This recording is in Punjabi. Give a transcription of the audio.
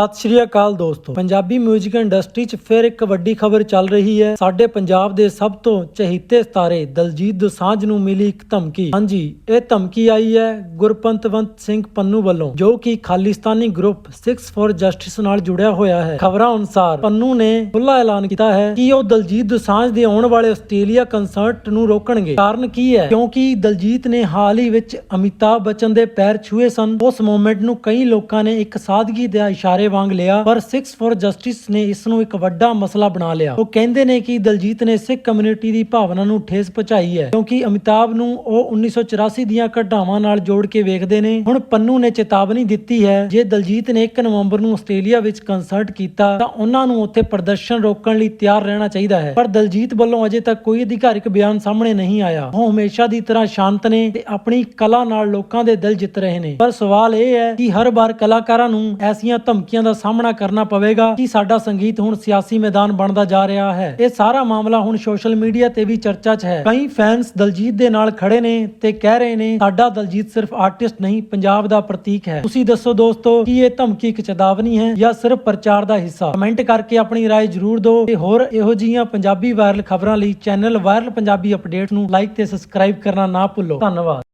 ਸਤਿ ਸ਼੍ਰੀ ਅਕਾਲ ਦੋਸਤੋ। ਪੰਜਾਬੀ 뮤직 ਇੰਡਸਟਰੀ 'ਚ ਫਿਰ ਇੱਕ ਵੱਡੀ ਖਬਰ ਚੱਲ ਰਹੀ ਹੈ। ਸਾਡੇ ਪੰਜਾਬ ਦੇ ਸਭ ਤੋਂ ਚਹੀਤੇ ਸਤਾਰੇ ਦਲਜੀਤ ਦੋਸਾਂਝ ਨੂੰ ਮਿਲੀ ਇੱਕ ਧਮਕੀ। ਹਾਂਜੀ, ਇਹ ਧਮਕੀ ਆਈ ਹੈ ਗੁਰਪੰਤਵੰਤ ਸਿੰਘ ਪੰਨੂ ਵੱਲੋਂ, ਜੋ ਕਿ ਖਾਲਿਸਤਾਨੀ ਗਰੁੱਪ 6 ਫॉर ਜਸਟਿਸ ਨਾਲ ਜੁੜਿਆ ਹੋਇਆ ਹੈ। ਖਬਰਾਂ ਅਨੁਸਾਰ ਪੰਨੂ ਨੇ ਖੁੱਲਾ ਐਲਾਨ ਕੀਤਾ ਹੈ ਕਿ ਉਹ ਦਲਜੀਤ ਦੁਸਾਂਝ ਦੇ ਆਉਣ ਵਾਲੇ ਆਸਟ੍ਰੇਲੀਆ ਕਨਸਰਟ ਨੂੰ ਰੋਕਣਗੇ। ਕਾਰਨ ਕੀ ਹੈ? ਕਿਉਂਕਿ ਦਲਜੀਤ ਨੇ ਹਾਲ ਹੀ ਵਿੱਚ ਅਮਿਤਾਭ ਬਚਨ ਦੇ ਪੈਰ ਛੂਏ ਸਨ। ਉਸ ਮੂਮੈਂਟ ਨੂੰ ਕਈ ਲੋਕਾਂ ਨੇ ਇੱਕ ਸਾਦਗੀ ਦੇ ਇਸ਼ਾਰੇ ਵਾਂਗ ਲਿਆ, ਪਰ 6 ਫॉर ਜਸਟਿਸ ਨੇ ਇਸ ਨੂੰ ਇੱਕ ਵੱਡਾ ਮਸਲਾ ਬਣਾ ਲਿਆ। ਉਹ ਕਹਿੰਦੇ ਨੇ ਕਿ ਦਲਜੀਤ ਨੇ ਸਿੱਖ ਕਮਿਊਨਿਟੀ ਦੀ ਭਾਵਨਾ ਨੂੰ ਠੇਸ ਪਹੁੰਚਾਈ ਹੈ, ਕਿਉਂਕਿ ਅਮਿਤਾਭ ਨੂੰ ਉਹ 1984 ਦੀਆਂ ਘਟਨਾਵਾਂ ਨਾਲ ਜੋੜ ਕੇ ਵੇਖਦੇ ਨੇ। ਹੁਣ ਪੰਨੂ ਨੇ ਚੇਤਾਵਨੀ ਦਿੱਤੀ ਹੈ, ਜੇ ਦਲਜੀਤ ਨੇ 1 ਨਵੰਬਰ ਨੂੰ ਆਸਟ੍ਰੇਲੀਆ ਵਿੱਚ ਕੰਸਰਟ ਕੀਤਾ, ਤਾਂ ਉਹਨਾਂ ਨੂੰ ਉੱਥੇ ਪ੍ਰਦਰਸ਼ਨ ਰੋਕਣ ਲਈ ਤਿਆਰ ਰਹਿਣਾ ਚਾਹੀਦਾ ਹੈ। ਪਰ ਦਲਜੀਤ ਵੱਲੋਂ ਅਜੇ ਤੱਕ ਕੋਈ ਅਧਿਕਾਰਿਕ ਬਿਆਨ ਸਾਹਮਣੇ ਨਹੀਂ ਆਇਆ। ਉਹ ਹਮੇਸ਼ਾ ਦੀ ਤਰ੍ਹਾਂ ਸ਼ਾਂਤ ਨੇ ਤੇ ਆਪਣੀ ਕਲਾ ਨਾਲ ਲੋਕਾਂ ਦੇ ਦਿਲ ਜਿੱਤ ਰਹੇ ਨੇ। ਪਰ ਸਵਾਲ ਇਹ ਹੈ ਕਿ ਹਰ ਵਾਰ ਕਲਾਕਾਰਾਂ ਨੂੰ ਐਸੀਆਂ ਧਮਕੀਆਂ ਦਾ ਸਾਹਮਣਾ ਕਰਨਾ ਪਵੇਗਾ ਕਿ ਸਾਡਾ ਸੰਗੀਤ ਹੁਣ ਸਿਆਸੀ ਮੈਦਾਨ ਬਣਦਾ ਜਾ ਰਿਹਾ ਹੈ ਇਹ ਸਾਰਾ ਮਾਮਲਾ ਹੁਣ ਸੋਸ਼ਲ ਮੀਡੀਆ ਤੇ ਵੀ ਚਰਚਾ 'ਚ ਹੈ ਕਈ ਫੈਨਸ ਦਲਜੀਤ ਦੇ ਨਾਲ ਖੜੇ ਨੇ ਤੇ ਕਹਿ ਰਹੇ ਨੇ ਸਾਡਾ ਦਲਜੀਤ ਸਿਰਫ ਆਰਟਿਸਟ ਨਹੀਂ ਪੰਜਾਬ ਦਾ ਪ੍ਰਤੀਕ ਹੈ ਤੁਸੀਂ ਦੱਸੋ ਦੋਸਤੋ ਕਿ ਇਹ ਧਮਕੀ ਇੱਕ ਚੇਤਾਵਨੀ ਹੈ ਜਾਂ ਸਿਰਫ ਪ੍ਰਚਾਰ ਦਾ ਹਿੱਸਾ ਕਮੈਂਟ ਕਰਕੇ ਆਪਣੀ رائے ਜ਼ਰੂਰ ਦਿਓ ਤੇ ਹੋਰ ਇਹੋ ਜਿਹੀਆਂ ਪੰਜਾਬੀ ਵਾਇਰਲ ਖਬਰਾਂ ਲਈ ਚੈਨਲ ਵਾਇਰਲ ਪੰਜਾਬੀ ਅਪਡੇਟ ਨੂੰ ਲਾਈਕ ਤੇ ਸਬਸਕ੍ਰਾਈਬ ਕਰਨਾ ਨਾ ਭੁੱਲੋ ਧੰਨਵਾਦ